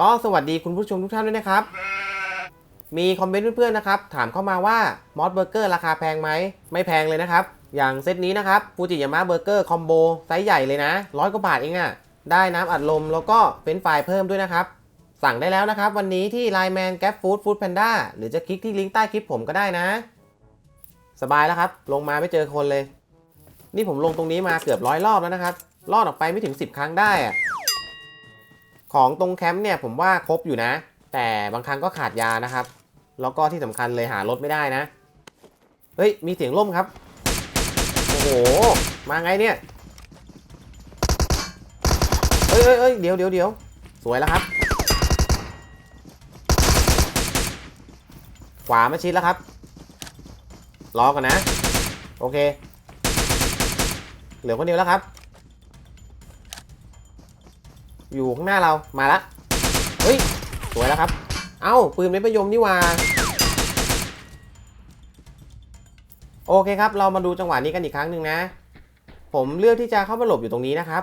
ก็สวัสดีคุณผู้ชมทุกท่านด้วยนะครับ มีคอมเมนต์เพื่อนๆนะครับ ถามเข้ามาว่ามอสเบอร์เกอร์ราคาแพงไหม ไม่แพงเลยนะครับ อย่างเซตนี้นะครับฟูจิยามะเบอร์เกอร์คอมโบไซส์ใหญ่เลยนะร้อยกว่าบาทเองอะ่ะ ได้น้ำอัดลมแล้วก็เฟรนฟรายเพิ่มด้วยนะครับ สั่งได้แล้วนะครับ วันนี้ที่ Line Man Gap Food Food Panda หรือจะคลิกที่ลิงก์ใต้คลิปผมก็ได้นะ สบายแล้วครับ ลงมาไม่เจอคนเลย นี่ผมลงตรงนี้มาเกือบร้อยรอบแล้วนะครับรอดออกไปไม่ถึง 10 ครั้งได้อะ ของตรงแคมป์เนี่ยผมว่าครบอยู่นะ แต่บางครั้งก็ขาดยานะครับ แล้วก็ที่สำคัญเลยหารถไม่ได้นะ เฮ้ย มีเสียงล่มครับ โอ้โห มาไงเนี่ยเอ้ยเอ้ยเอ้ยเดี๋ยวเดี๋ยวเดี๋ยวสวยแล้วครับ ขวามาชิดแล้วครับ รอก่อนนะ โอเค เหลือคนเดียวแล้วครับ อยู่ข้างหน้าเรามาละเฮ้ยสวยแล้วครับ เอ้าปืนไม่ประยมนี่ว่าโอเคครับ เรามาดูจังหวะนี้กันอีกครั้งหนึ่งนะ ผมเลือกที่จะเข้ามาหลบอยู่ตรงนี้นะครับ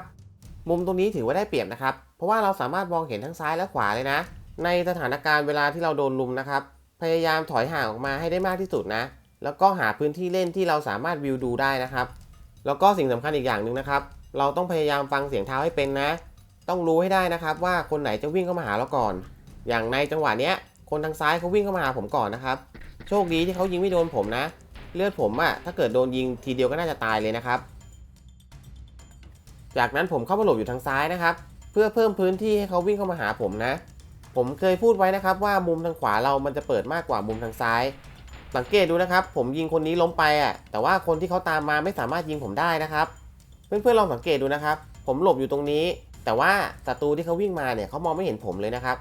มุมตรงนี้ถือว่าได้เปรียบนะครับ เพราะว่าเราสามารถมองเห็นทั้งซ้ายและขวาเลยนะ ในสถานการณ์เวลาที่เราโดนลุมนะครับ พยายามถอยห่างออกมาให้ได้มากที่สุดนะ แล้วก็หาพื้นที่เล่นที่เราสามารถวิวดูได้นะครับ แล้วก็สิ่งสำคัญอีกอย่างหนึ่งนะครับ เราต้องพยายามฟังเสียงเท้าให้เป็นนะ ต้องรู้ให้ได้นะครับ ว่าคนไหนจะวิ่งเข้ามาหาเราก่อน อย่างในจังหวะเนี้ย คนทางซ้ายเขาวิ่งเข้ามาหาผมก่อนนะครับ โชคดีที่เขายิงไม่โดนผมนะ เลือดผมอะถ้าเกิดโดนยิงทีเดียวก็น่าจะตายเลยนะครับ จากนั้นผมเข้ามาหลบอยู่ทางซ้ายนะครับ เพื่อเพิ่มพื้นที่ให้เขาวิ่งเข้ามาหาผมนะ ผมเคยพูดไว้นะครับ ว่ามุมทางขวาเรามันจะเปิดมากกว่ามุมทางซ้าย สังเกตดูนะครับ ผมยิงคนนี้ล้มไปอะแต่ว่าคนที่เขาตามมาไม่สามารถยิงผมได้นะครับ เพื่อนๆลองสังเกตดูนะครับ ผมหลบอยู่ตรงนี้ แต่ว่าศัตรูที่เขาวิ่งมาเนี่ยเขามองไม่เห็นผมเลยนะครับ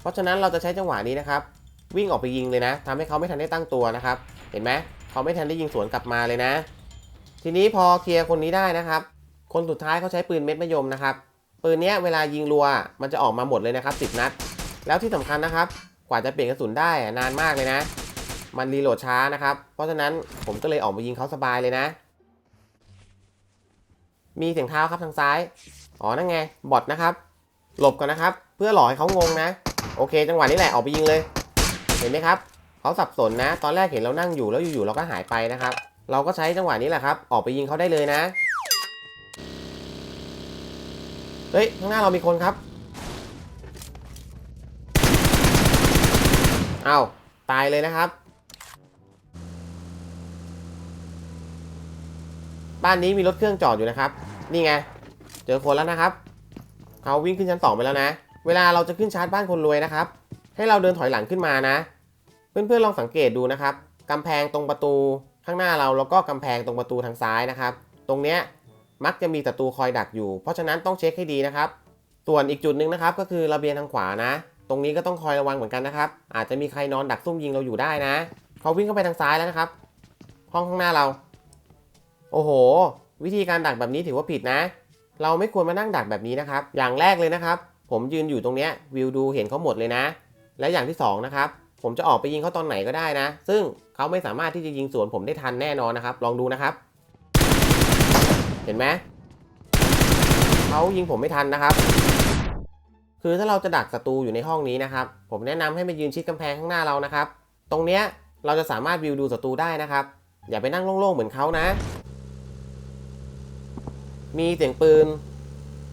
เพราะฉะนั้นเราจะใช้จังหวะนี้นะครับ วิ่งออกไปยิงเลยนะทำให้เขาไม่ทันได้ตั้งตัวนะครับ เห็นไหมเขาไม่ทันได้ยิงสวนกลับมาเลยนะ ทีนี้พอเคลียร์คนนี้ได้นะครับ คนสุดท้ายเขาใช้ปืนเม็ดมะยมนะครับ ปืนเนี้ยเวลายิงรัว มันจะออกมาหมดเลยนะครับ10นัด แล้วที่สำคัญนะครับ กว่าจะเปลี่ยนกระสุนได้นานมากเลยนะ มันรีโหลดช้านะครับ เพราะฉะนั้นผมก็เลยออกมายิงเขาสบายเลยนะ มีเสียงเท้าครับทางซ้าย อ๋อ นั่นไง บอทนะครับ หลบก่อนนะครับ เพื่อหลอกให้เขางงนะ โอเค จังหวะนี้แหละ ออกไปยิงเลย เห็นไหมครับ เขาสับสนนะ ตอนแรกเห็นเรานั่งอยู่ แล้วอยู่ๆ เราก็หายไปนะครับ เราก็ใช้จังหวะนี้แหละครับ ออกไปยิงเขาได้เลยนะ เฮ้ย ข้างหน้าเรามีคนครับเอาว ตายเลยนะครับ บ้านนี้มีรถเครื่องจอดอยู่นะครับ นี่ไง เจอคนแล้วนะครับเขาวิ่งขึ้นชั้นสองไปแล้วนะ เวลาเราจะขึ้นชาร์จบ้านคนรวยนะครับ ให้เราเดินถอยหลังขึ้นมานะ เพื่อนๆลองสังเกตดูนะครับกำแพงตรงประตูข้างหน้าเราแล้วก็กำแพงตรงประตูทางซ้ายนะครับ ตรงเนี้ยมักจะมีศัตรูคอยดักอยู่ เพราะฉะนั้นต้องเช็คให้ดีนะครับ ส่วนอีกจุดหนึ่งนะครับก็คือระเบียงทางขวานะ ตรงนี้ก็ต้องคอยระวังเหมือนกันนะครับ อาจจะมีใครนอนดักซุ่มยิงเราอยู่ได้นะเขาวิ่งเข้าไปทางซ้ายแล้วนะครับ ห้องข้างหน้าเรา โอ้โห วิธีการดักแบบนี้ถือว่าผิดนะ เราไม่ควรมานั่งดักแบบนี้นะครับ อย่างแรกเลยนะครับ ผมยืนอยู่ตรงเนี้ยวิวดูเห็นเขาหมดเลยนะ และอย่างที่สองนะครับผมจะออกไปยิงเขาตอนไหนก็ได้นะ ซึ่งเขาไม่สามารถที่จะยิงสวนผมได้ทันแน่นอนนะครับ ลองดูนะครับ เห็นไหมเขายิงผมไม่ทันนะครับ คือถ้าเราจะดักศัตรูอยู่ในห้องนี้นะครับ ผมแนะนำให้มายืนชิดกำแพงข้างหน้าเรานะครับ ตรงเนี้ยเราจะสามารถวิวดูศัตรูได้นะครับ อย่าไปนั่งโล่งๆเหมือนเขานะ มีเสียงปืน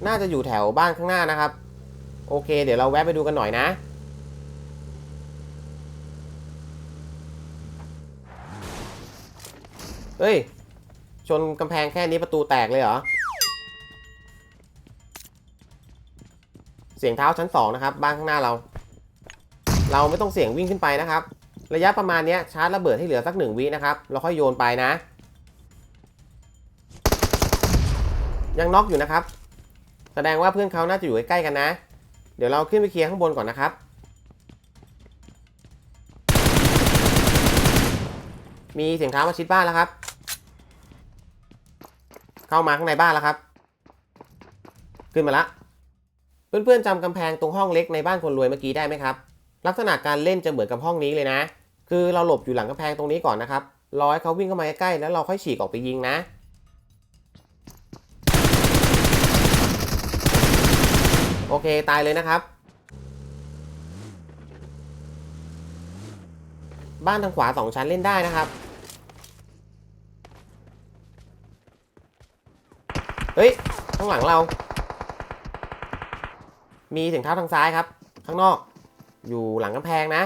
น่าจะอยู่แถวบ้านข้างหน้านะครับ โอเค เดี๋ยวเราแวะไปดูกันหน่อยนะ เฮ้ย ชนกำแพงแค่นี้ประตูแตกเลยเหรอ เสียงเท้าชั้นสองนะครับ บ้านข้างหน้าเรา เราไม่ต้องเสียงวิ่งขึ้นไปนะครับ ระยะประมาณนี้ชาร์จระเบิดให้เหลือสักหนึ่งวินะครับ เราค่อยโยนไปนะ ยังน็อกอยู่นะครับ แสดงว่าเพื่อนเขาน่าจะอยู่ใกล้ๆกันนะ เดี๋ยวเราขึ้นไปเคลียร์ข้างบนก่อนนะครับ มีเสียงเท้ามาชิดบ้านแล้วครับ เข้ามาข้างในบ้านแล้วครับ ขึ้นมาละ เพื่อนๆจำกำแพงตรงห้องเล็กในบ้านคนรวยเมื่อกี้ได้ไหมครับ ลักษณะการเล่นจะเหมือนกับห้องนี้เลยนะ คือเราหลบอยู่หลังกำแพงตรงนี้ก่อนนะครับ รอให้เขาวิ่งเข้ามาใกล้ๆแล้วเราค่อยฉีกออกไปยิงนะ โอเค ตายเลยนะครับ บ้านทางขวาสองชั้นเล่นได้นะครับ เฮ้ย ข้างหลังเรา มีถึงเท้าทางซ้ายครับ ข้างนอก อยู่หลังกำแพงนะ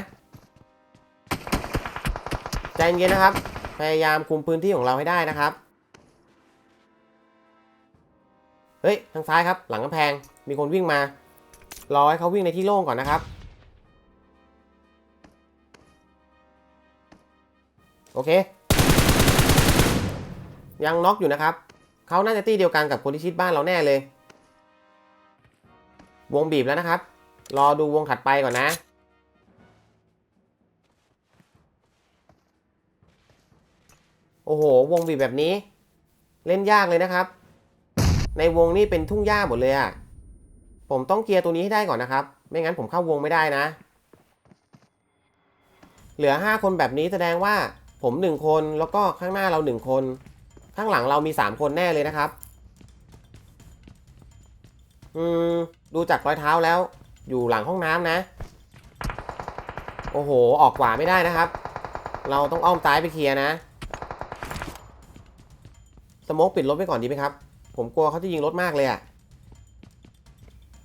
ใจเย็นนะครับ พยายามคุมพื้นที่ของเราให้ได้นะครับ เฮ้ยทางซ้ายครับ หลังกำแพงมีคนวิ่งมารอให้เขาวิ่งในที่โล่งก่อนนะครับ โอเค ยังน็อกอยู่นะครับเขาน่าจะตีเดียวกันกับคนที่ชิดบ้านเราแน่เลย วงบีบแล้วนะครับ รอดูวงถัดไปก่อนนะโอ้โห วงบีบแบบนี้ เล่นยากเลยนะครับ ในวงนี่เป็นทุ่งหญ้าหมดเลยอะผมต้องเคลียร์ตัวนี้ให้ได้ก่อนนะครับ ไม่งั้นผมเข้าวงไม่ได้นะ เหลือ 5 คนแบบนี้แสดงว่าผม 1 คนแล้วก็ข้างหน้าเรา 1 คน ข้างหลังเรามี 3 คนแน่เลยนะครับ อืม ดูจากรอยเท้าแล้ว อยู่หลังห้องน้ำนะ โอ้โห ออกขวาไม่ได้นะครับ เราต้องอ้อมซ้ายไปเคลียร์นะ สโมกปิดรถไว้ก่อนดีไหมครับ ผมกลัวเขาจะยิงรถมากเลยอะ่ะ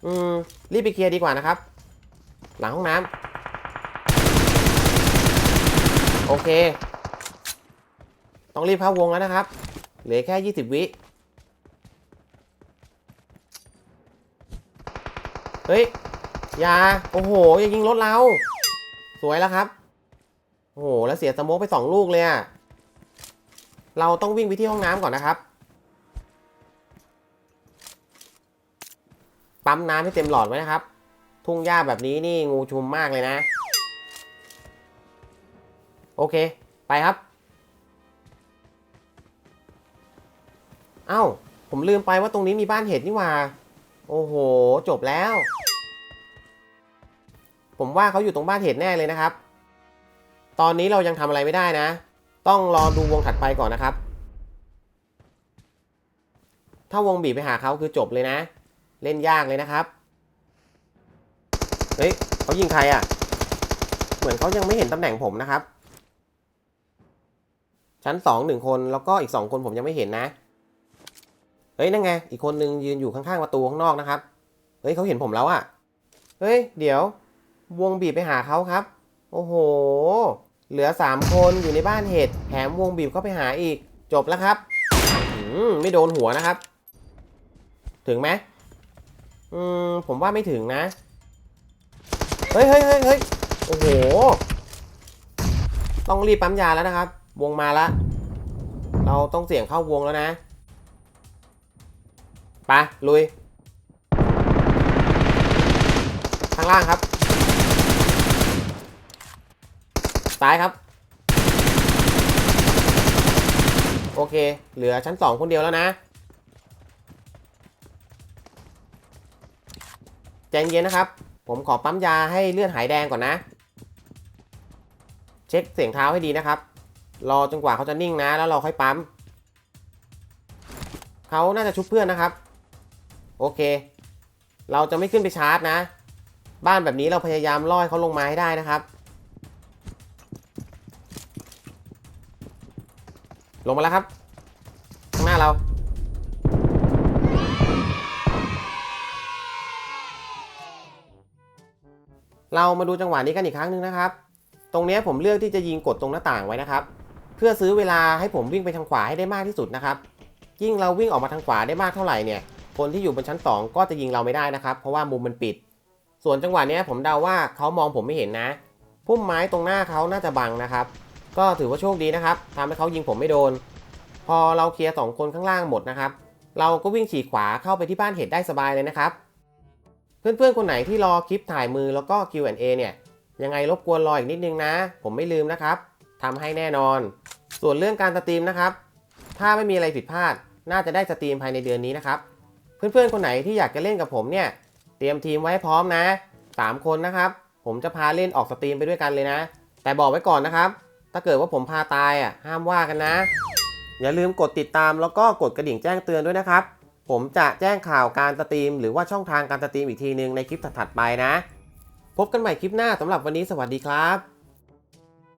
อืม รีบไปเคลียร์ดีกว่านะครับ หลังห้องน้ำโอเค ต้องรีบเข้าวงแล้วนะครับ เหลือแค่ 20 วิ เฮ้ย อย่า โอ้โห อย่ายิงรถเรา สวยแล้วครับ โอ้โห แล้วเสียสโมกไป2ลูกเลยอะเราต้องวิ่งไปที่ห้องน้ำก่อนนะครับ ปั๊มน้ำให้เต็มหลอดไว้นะครับ ทุ่งหญ้าแบบนี้นี่งูชุมมากเลยนะ โอเค ไปครับ เอ้า ผมลืมไปว่าตรงนี้มีบ้านเห็ดนี่ว่า โอ้โห จบแล้ว ผมว่าเขาอยู่ตรงบ้านเห็ดแน่เลยนะครับ ตอนนี้เรายังทำอะไรไม่ได้นะ ต้องรอดูวงถัดไปก่อนนะครับ ถ้าวงบีบไปหาเขาคือจบเลยนะ เล่นยากเลยนะครับ เฮ้ยเขายิงใครอะ่ะ เหมือนเขายังไม่เห็นตำแหน่งผมนะครับ ชั้นสองหนึ่งคนแล้วก็อีกสองคนผมยังไม่เห็นนะ เฮ้ยนั่นไง อีกคนนึงยืนอยู่ข้างๆประตูข้างนอกนะครับ เฮ้ยเขาเห็นผมแล้วอะ่ะ เฮ้ย เดี๋ยว วงบีบไปหาเขาครับ โอ้โห เหลือสามคนอยู่ในบ้านเห็ดแถมวงบีบก็ไปหาอีก จบแล้วครับ อืมไม่โดนหัวนะครับ ถึงไหม อืมผมว่าไม่ถึงนะ เฮ้ยเฮ้ยเฮ้ยเฮ้ยโอ้โห ต้องรีบปั๊มยาแล้วนะครับ วงมาแล้วเราต้องเสี่ยงเข้าวงแล้วนะไปลุย ข้างล่างครับ ซ้ายครับ โอเค เหลือชั้นสองคนเดียวแล้วนะ ใจเย็นนะครับ ผมขอปั๊มยาให้เลือดหายแดงก่อนนะ เช็คเสียงเท้าให้ดีนะครับ รอจนกว่าเขาจะนิ่งนะ แล้วเราค่อยปั๊ม เขาน่าจะชุบเพื่อนนะครับ โอเค เราจะไม่ขึ้นไปชาร์จนะ บ้านแบบนี้เราพยายามล่อให้เขาลงมาให้ได้นะครับ ลงมาแล้วครับ ข้างหน้าเรา เรามาดูจังหวะนี้กันอีกครั้งหนึ่งนะครับ ตรงนี้ผมเลือกที่จะยิงกดตรงหน้าต่างไว้นะครับ เพื่อซื้อเวลาให้ผมวิ่งไปทางขวาให้ได้มากที่สุดนะครับ ยิ่งเราวิ่งออกมาทางขวาได้มากเท่าไหร่เนี่ย คนที่อยู่บนชั้น 2 ก็จะยิงเราไม่ได้นะครับ เพราะว่ามุมมันปิด ส่วนจังหวะนี้ผมเดาว่าเขามองผมไม่เห็นนะ พุ่มไม้ตรงหน้าเขาน่าจะบังนะครับ ก็ถือว่าโชคดีนะครับทำให้เขายิงผมไม่โดน พอเราเคลียร์สองคนข้างล่างหมดนะครับ เราก็วิ่งฉีกขวาเข้าไปที่บ้านเห็ดได้สบายเลยนะครับ เพื่อนๆ คนไหนที่รอคลิปถ่ายมือแล้วก็ Q&A เนี่ยยังไงรบกวนรออีกนิดนึงนะ ผมไม่ลืมนะครับทำให้แน่นอน ส่วนเรื่องการสตรีมนะครับ ถ้าไม่มีอะไรผิดพลาด น่าจะได้สตรีมภายในเดือนนี้นะครับ เพื่อนๆ คนไหนที่อยากจะเล่นกับผมเนี่ย เตรียมทีมไว้พร้อมนะ 3 คนนะครับ ผมจะพาเล่นออกสตรีมไปด้วยกันเลยนะ แต่บอกไว้ก่อนนะครับ ถ้าเกิดว่าผมพาตายอะห้ามว่ากันนะ อย่าลืมกดติดตามแล้วก็กดกระดิ่งแจ้งเตือนด้วยนะครับ ผมจะแจ้งข่าวการสตรีม หรือว่าช่องทางการสตรีมอีกทีนึงในคลิปถัดๆไปนะ พบกันใหม่คลิปหน้าสำหรับวันนี้สวัสดีครับ